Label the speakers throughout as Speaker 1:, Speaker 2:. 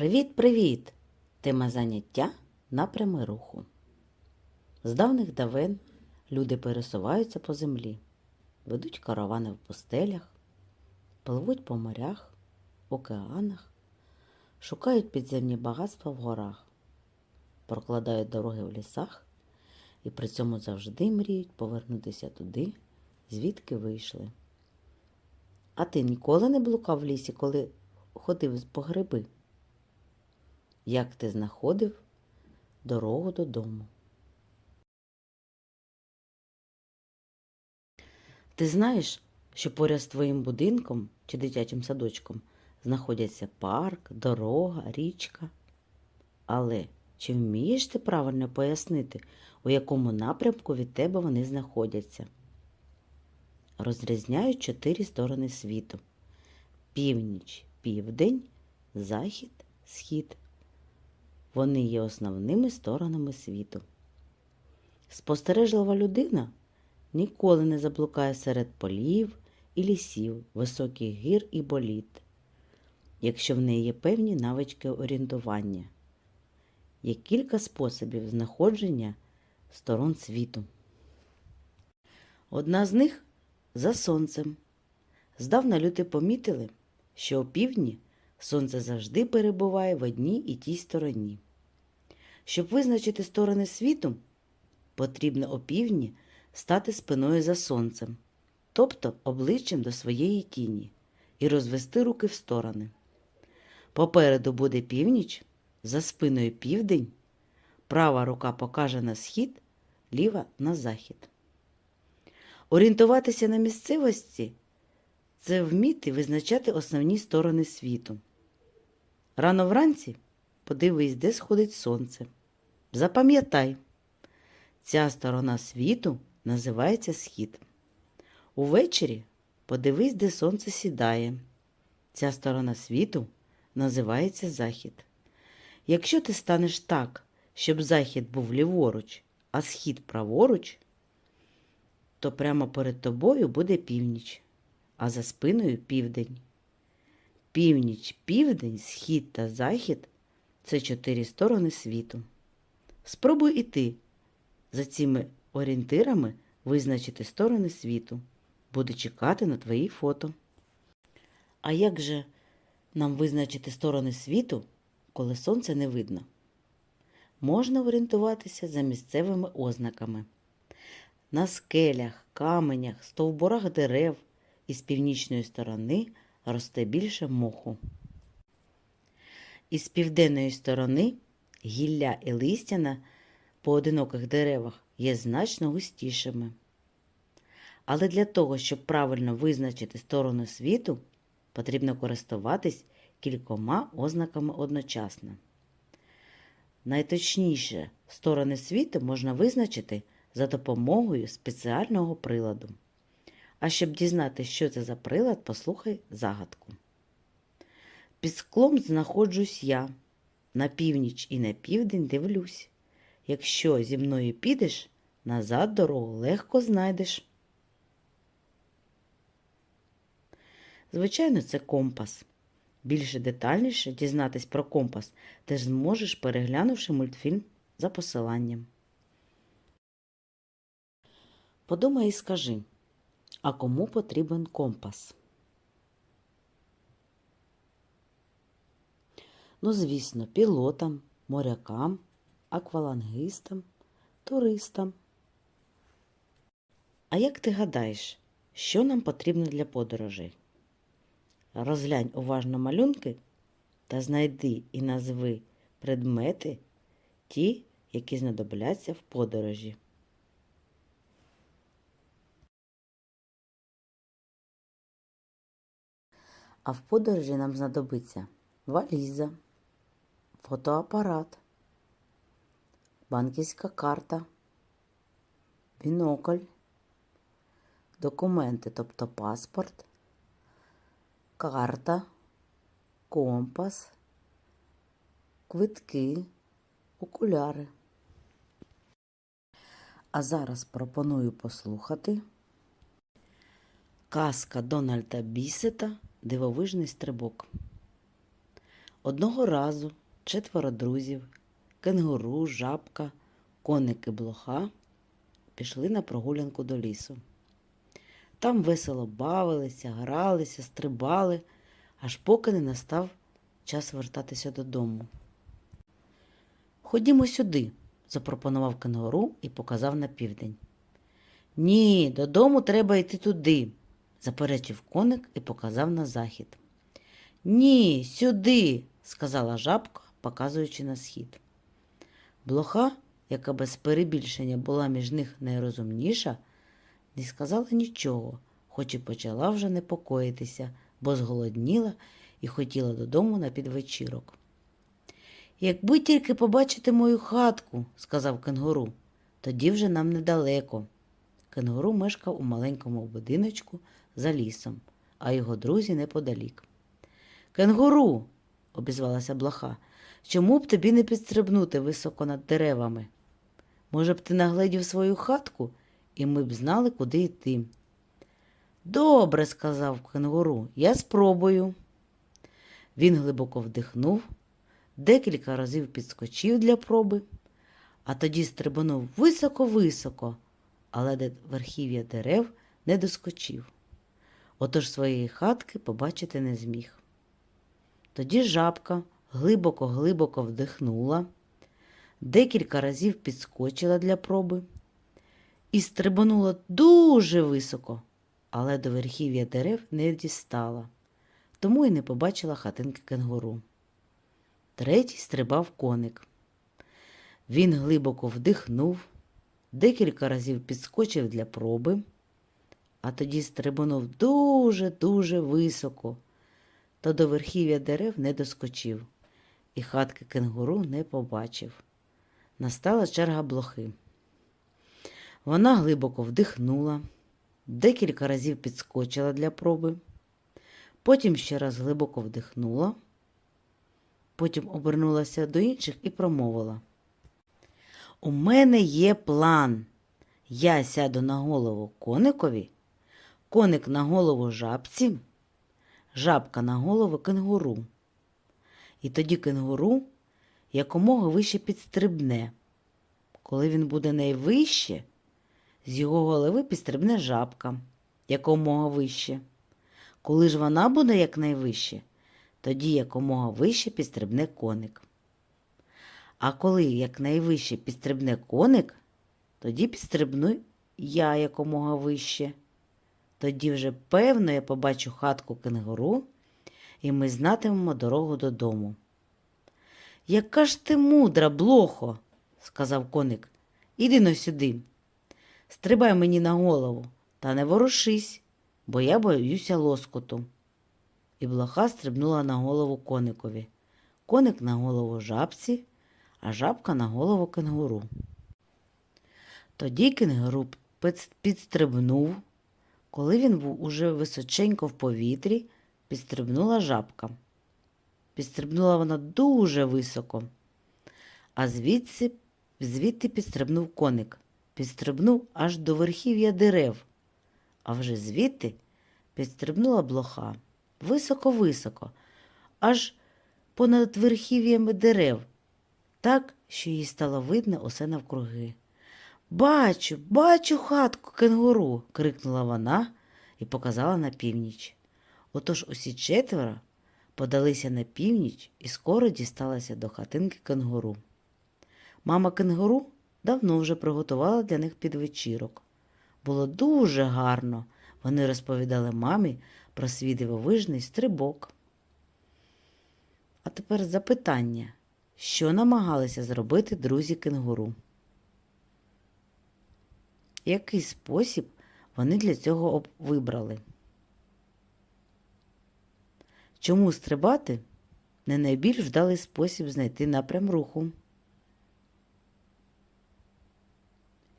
Speaker 1: Привіт-привіт! Тема заняття напрями руху. З давних давен люди пересуваються по землі, ведуть каравани в пустелях, пливуть по морях, океанах, шукають підземні багатства в горах, прокладають дороги в лісах і при цьому завжди мріють повернутися туди, звідки вийшли. А ти ніколи не блукав в лісі, коли ходив по гриби? Як ти знаходив дорогу додому? Ти знаєш, що поряд з твоїм будинком чи дитячим садочком знаходяться парк, дорога, річка. Але чи вмієш ти правильно пояснити, у якому напрямку від тебе вони знаходяться? Розрізняють чотири сторони світу: північ, південь, захід, схід. Вони є основними сторонами світу. Спостережлива людина ніколи не заблукає серед полів і лісів, високих гір і боліт, якщо в неї є певні навички орієнтування. Є кілька способів знаходження сторон світу. Одна з них за сонцем. Здавна люди помітили, що опівдні сонце завжди перебуває в одній і тій стороні. Щоб визначити сторони світу, потрібно опівдні стати спиною за сонцем, тобто обличчям до своєї тіні, і розвести руки в сторони. Попереду буде північ, за спиною південь, права рука покаже на схід, ліва на захід. Орієнтуватися на місцевості це вміти визначати основні сторони світу. Рано вранці подивись, де сходить сонце. Запам'ятай, ця сторона світу називається схід. Увечері подивись, де сонце сідає. Ця сторона світу називається захід. Якщо ти станеш так, щоб захід був ліворуч, а схід праворуч, то прямо перед тобою буде північ, а за спиною південь. Північ, південь, схід та захід це чотири сторони світу. Спробуй і ти за цими орієнтирами визначити сторони світу. Буду чекати на твої фото. А як же нам визначити сторони світу, коли сонце не видно? Можна орієнтуватися за місцевими ознаками. На скелях, каменях, стовбурах дерев із північної сторони росте більше моху. Із південної сторони гілля і листя на поодиноких деревах є значно густішими. Але для того, щоб правильно визначити сторону світу, потрібно користуватись кількома ознаками одночасно. Найточніше сторони світу можна визначити за допомогою спеціального приладу. А щоб дізнатися, що це за прилад, послухай загадку. Під склом знаходжусь я, на північ і на південь дивлюсь. Якщо зі мною підеш, назад дорогу легко знайдеш. Звичайно, це компас. Більше детальніше дізнатись про компас ти ж зможеш, переглянувши мультфільм за посиланням. Подумай і скажи, а кому потрібен компас? Ну, звісно, пілотам, морякам, аквалангистам, туристам. А як ти гадаєш, що нам потрібно для подорожей? Розглянь уважно малюнки та знайди і назви предмети, ті, які знадобляться в подорожі. А в подорожі нам знадобиться валіза, фотоапарат, банківська карта, бінокль, документи, тобто паспорт, карта, компас, квитки, окуляри. А зараз пропоную послухати казка Дональда Бісета Дивовижний стрибок. Одного разу четверо друзів, кенгуру, жабка, коник і блоха пішли на прогулянку до лісу. Там весело бавилися, гралися, стрибали, аж поки не настав час вертатися додому. Ходімо сюди, запропонував кенгуру і показав на південь. Ні, додому треба йти туди, заперечив коник і показав на захід. Ні, сюди, сказала жабка, показуючи на схід. Блоха, яка без перебільшення була між них найрозумніша, не сказала нічого, хоч і почала вже непокоїтися, бо зголодніла і хотіла додому на підвечірок. Якби тільки побачити мою хатку, сказав кенгуру, тоді вже нам недалеко. Кенгуру мешкав у маленькому будиночку за лісом, а його друзі неподалік. Кенгуру, обізвалася блоха, чому б тобі не підстрибнути високо над деревами? Може б ти нагледів свою хатку, і ми б знали, куди йти. Добре, сказав кенгуру, я спробую. Він глибоко вдихнув, декілька разів підскочив для проби, а тоді стрибанув високо-високо, але до верхів'я дерев не доскочив. Отож своєї хатки побачити не зміг. Тоді жабка глибоко-глибоко вдихнула, декілька разів підскочила для проби і стрибанула дуже високо, але до верхів'я дерев не дістала, тому й не побачила хатинки кенгуру. Третій стрибав коник. Він глибоко вдихнув, декілька разів підскочив для проби, а тоді стрибанув дуже-дуже високо, та до верхів'я дерев не доскочив, і хатки кенгуру не побачив. Настала черга блохи. Вона глибоко вдихнула, декілька разів підскочила для проби, потім ще раз глибоко вдихнула, потім обернулася до інших і промовила. У мене є план. Я сяду на голову коникові, коник на голову жабці, жабка на голову кенгуру. І тоді кенгуру якомога вище підстрибне. Коли він буде найвище, з його голови підстрибне жабка якомога вище. Коли ж вона буде якнайвище, тоді якомога вище підстрибне коник. А коли якнайвище підстрибне коник, тоді підстрибну я якомога вище. Тоді вже, певно, я побачу хатку кенгуру, і ми знатимемо дорогу додому. Яка ж ти мудра, блохо, сказав коник. Іди но сюди. Стрибай мені на голову та не ворушись, бо я боюся лоскоту. І блоха стрибнула на голову коникові, коник на голову жабці, а жабка на голову кенгуру. Тоді кенгуру підстрибнув. Коли він був уже височенько в повітрі, підстрибнула жабка. Підстрибнула вона дуже високо, а звідси, звідти підстрибнув коник. Підстрибнув аж до верхів'я дерев, а вже звідти підстрибнула блоха високо-високо, аж понад верхів'ями дерев, так, що їй стало видно усе навкруги. Бачу, бачу хатку кенгуру. крикнула вона і показала на північ. Отож усі четверо подалися на північ і скоро дісталися до хатинки кенгуру. Мама кенгуру давно вже приготувала для них підвечірок. Було дуже гарно. Вони розповідали мамі про свій дивовижний стрибок. А тепер запитання, що намагалися зробити друзі кенгуру? Який спосіб вони для цього вибрали? Чому стрибати не найбільш вдалий спосіб знайти напрям руху?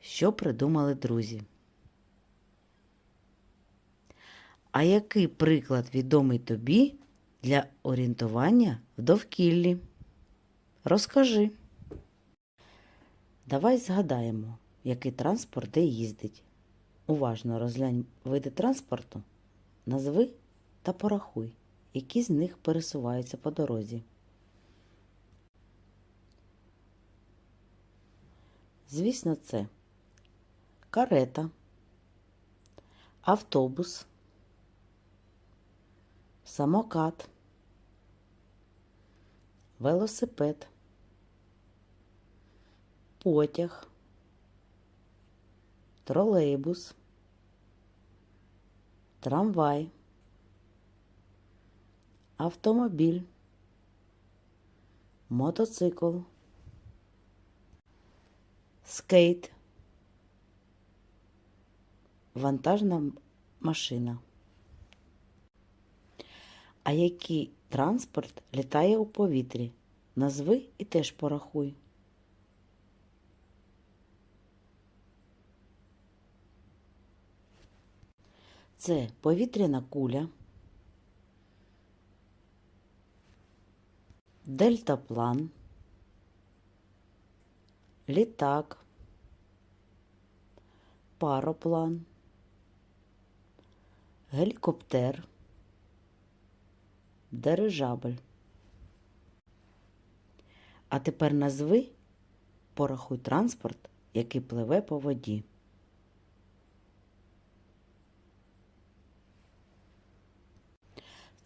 Speaker 1: Що придумали друзі? А який приклад відомий тобі для орієнтування в довкіллі? Розкажи. Давай згадаємо, який транспорт де їздить. Уважно розглянь види транспорту, назви та порахуй, які з них пересуваються по дорозі. Звісно, це карета, автобус, самокат, велосипед, потяг тролейбус, трамвай, автомобіль, мотоцикл, скейт, вантажна машина. А який транспорт літає у повітрі? Назви і теж порахуй. Це повітряна куля, дельтаплан, літак, пароплан, гелікоптер, дирижабль. А тепер назви, порахуй транспорт, який пливе по воді.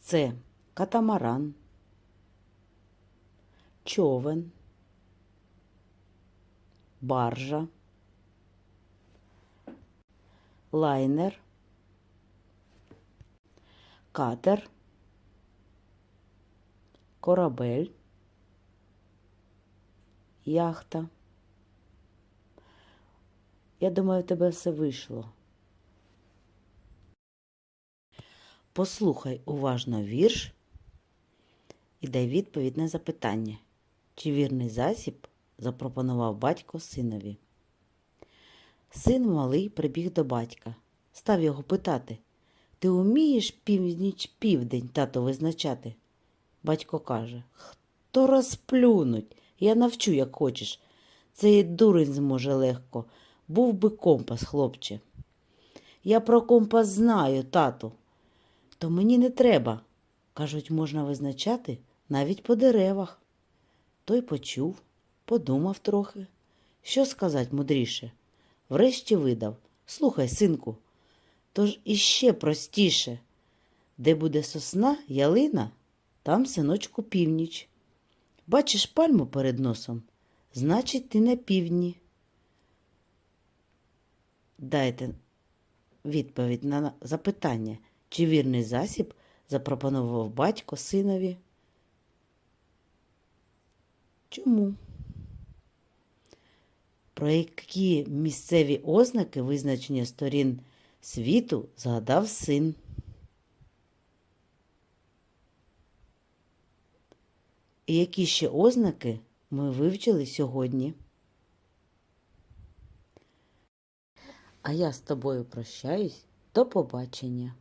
Speaker 1: Це катамаран, човен, баржа, лайнер, катер, корабель, яхта. Я думаю, в тебе все вийшло. Послухай уважно вірш і дай відповідь на запитання, чи вірний засіб запропонував батько синові. Син малий прибіг до батька, став його питати Ти вмієш північ південь, тато, визначати? Батько каже Хто розплюнуть? Я навчу, як хочеш. Цей дурень зможе легко. Був би компас, хлопче. Я про компас знаю, тату. То мені не треба. Кажуть, можна визначати навіть по деревах. Той почув, подумав трохи. Що сказать мудріше? Врешті видав. Слухай, синку, тож іще простіше. Де буде сосна, ялина, там, синочку, північ. Бачиш пальму перед носом? Значить, ти на півдні. Дайте відповідь на запитання, чи вірний засіб запропонував батько синові. Чому? Про які місцеві ознаки визначення сторін світу згадав син? І які ще ознаки ми вивчили сьогодні? А я з тобою прощаюсь. До побачення.